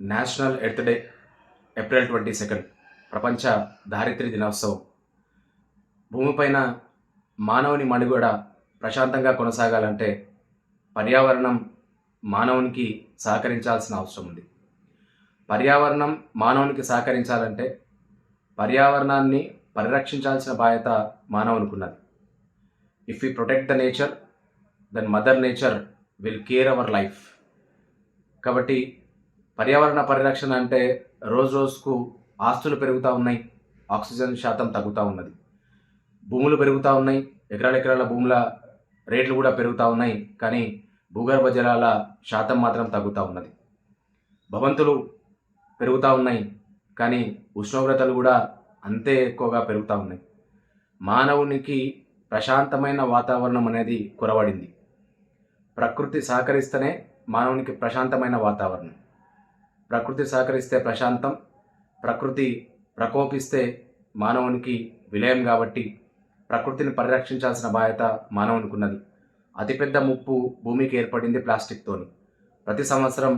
National earth day April twenty second ప్రపంచ దారిద్ర్య దినోత్సవం. భూమిపైన మానవుని మనుగడ ప్రశాంతంగా కొనసాగాలంటే పర్యావరణం మానవునికి సహకరించాల్సిన అవసరం ఉంది. పర్యావరణం మానవునికి సహకరించాలంటే పర్యావరణాన్ని పరిరక్షించాల్సిన బాధ్యత మానవునికి ఉన్నది if you protect the nature then mother nature will care our life కాబట్టి పర్యావరణ పరిరక్షణ అంటే రోజు రోజుకు ఆస్తులు పెరుగుతూ ఉన్నాయి ఆక్సిజన్ శాతం తగ్గుతూ ఉన్నది. భూములు పెరుగుతూ ఉన్నాయి ఎకరాల ఎకరాల భూముల రేట్లు కూడా పెరుగుతూ ఉన్నాయి కానీ భూగర్భ జలాల శాతం మాత్రం తగ్గుతూ ఉన్నది. భవంతులు పెరుగుతూ ఉన్నాయి కానీ ఉష్ణోగ్రతలు కూడా అంతే ఎక్కువగా పెరుగుతూ ఉన్నాయి. మానవునికి ప్రశాంతమైన వాతావరణం అనేది కొరవడింది. ప్రకృతి సహకరిస్తేనే మానవునికి ప్రశాంతమైన వాతావరణం. ప్రకృతి సహకరిస్తే ప్రశాంతం ప్రకృతి ప్రకోపిస్తే మానవునికి విలయం కాబట్టి ప్రకృతిని పరిరక్షించాల్సిన బాధ్యత మానవునికి ఉన్నది అతిపెద్ద ముప్పు భూమికి ఏర్పడింది ప్లాస్టిక్తోని ప్రతి సంవత్సరం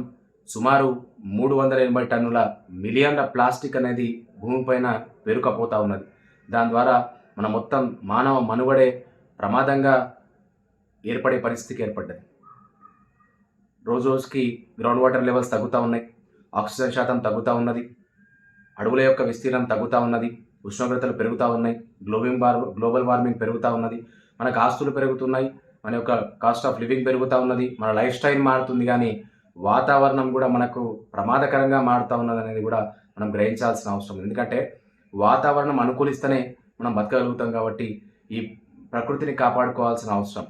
సుమారు మూడు వందల ఎనభై టన్నుల మిలియన్ల ప్లాస్టిక్ అనేది భూమిపైన పేరుకపోతూ ఉన్నది. దాని ద్వారా మన మొత్తం మానవ మనుగడే ప్రమాదంగా ఏర్పడే పరిస్థితికి ఏర్పడ్డది. రోజు రోజుకి గ్రౌండ్ వాటర్ లెవెల్స్ తగ్గుతూ ఉన్నాయి. ఆక్సిజన్ శాతం తగ్గుతూ ఉన్నది. అడవుల యొక్క విస్తీర్ణం తగ్గుతూ ఉన్నది. ఉష్ణోగ్రతలు పెరుగుతూ ఉన్నాయి. గ్లోబింగ్ వార్ గ్లోబల్ వార్మింగ్ పెరుగుతూ ఉన్నది. మనకు ఆస్తులు పెరుగుతున్నాయి. మన యొక్క కాస్ట్ ఆఫ్ లివింగ్ పెరుగుతూ ఉన్నది. మన లైఫ్ స్టైల్ మారుతుంది కానీ వాతావరణం కూడా మనకు ప్రమాదకరంగా మారుతూ ఉన్నది అనేది కూడా మనం గ్రహించాల్సిన అవసరం ఎందుకంటే వాతావరణం అనుకూలిస్తేనే మనం బతకగలుగుతాం కాబట్టి ఈ ప్రకృతిని కాపాడుకోవాల్సిన అవసరం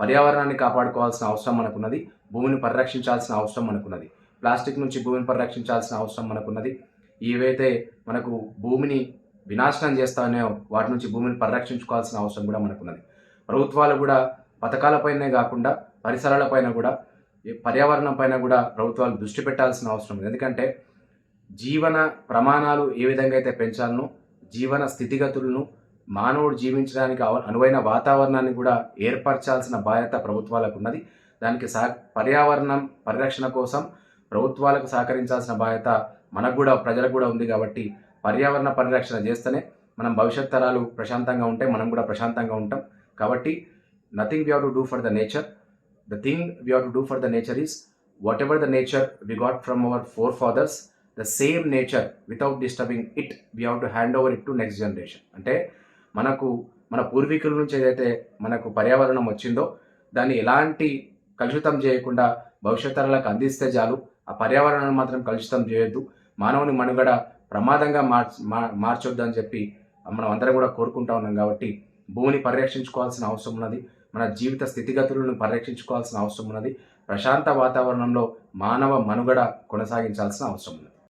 పర్యావరణాన్ని కాపాడుకోవాల్సిన అవసరం మనకున్నది. భూమిని పరిరక్షించాల్సిన అవసరం మనకున్నది. ప్లాస్టిక్ నుంచి భూమిని పరిరక్షించాల్సిన అవసరం మనకున్నది. ఏవైతే మనకు భూమిని వినాశనం చేస్తానో వాటి నుంచి భూమిని పరిరక్షించుకోవాల్సిన అవసరం కూడా మనకున్నది. ప్రభుత్వాలు కూడా పథకాలపైనే కాకుండా పరిసరాలపైన కూడా పర్యావరణం పైన కూడా ప్రభుత్వాలు దృష్టి పెట్టాల్సిన అవసరం ఉంది. ఎందుకంటే జీవన ప్రమాణాలు ఏ విధంగా అయితే పెంచాలనో జీవన స్థితిగతులను మానవుడు జీవించడానికి అనువైన వాతావరణాన్ని కూడా ఏర్పరచాల్సిన బాధ్యత ప్రభుత్వాలకు ఉన్నది. దానికి సహ పర్యావరణం పరిరక్షణ కోసం ప్రభుత్వాలకు సహకరించాల్సిన బాధ్యత మనకు కూడా ప్రజలకు కూడా ఉంది కాబట్టి పర్యావరణ పరిరక్షణ చేస్తేనే మనం భవిష్యత్ తరాలు ప్రశాంతంగా ఉంటే మనం కూడా ప్రశాంతంగా ఉంటాం. కాబట్టి nothing we have to do for the nature the thing we have to do for the nature is whatever the nature we got from our forefathers the same nature without disturbing it we have to hand over it to next generation అంటే మనకు మన పూర్వీకుల నుంచి ఏదైతే మనకు పర్యావరణం వచ్చిందో దాన్ని ఎలాంటి కలుషితం చేయకుండా భవిష్యత్ తరాలకు అందిస్తే చాలు. ఆ పర్యావరణాన్ని మాత్రం కలుషితం చేయొద్దు. మానవుని మనుగడ ప్రమాదంగా మార్చ మా- మార్చొద్దు అని చెప్పి మనం అందరం కూడా కోరుకుంటా ఉన్నాం కాబట్టి భూమిని పరిరక్షించుకోవాల్సిన అవసరం ఉన్నది. మన జీవిత స్థితిగతులను పరిరక్షించుకోవాల్సిన అవసరం ఉన్నది. ప్రశాంత వాతావరణంలో మానవ మనుగడ కొనసాగించాల్సిన అవసరం ఉన్నది.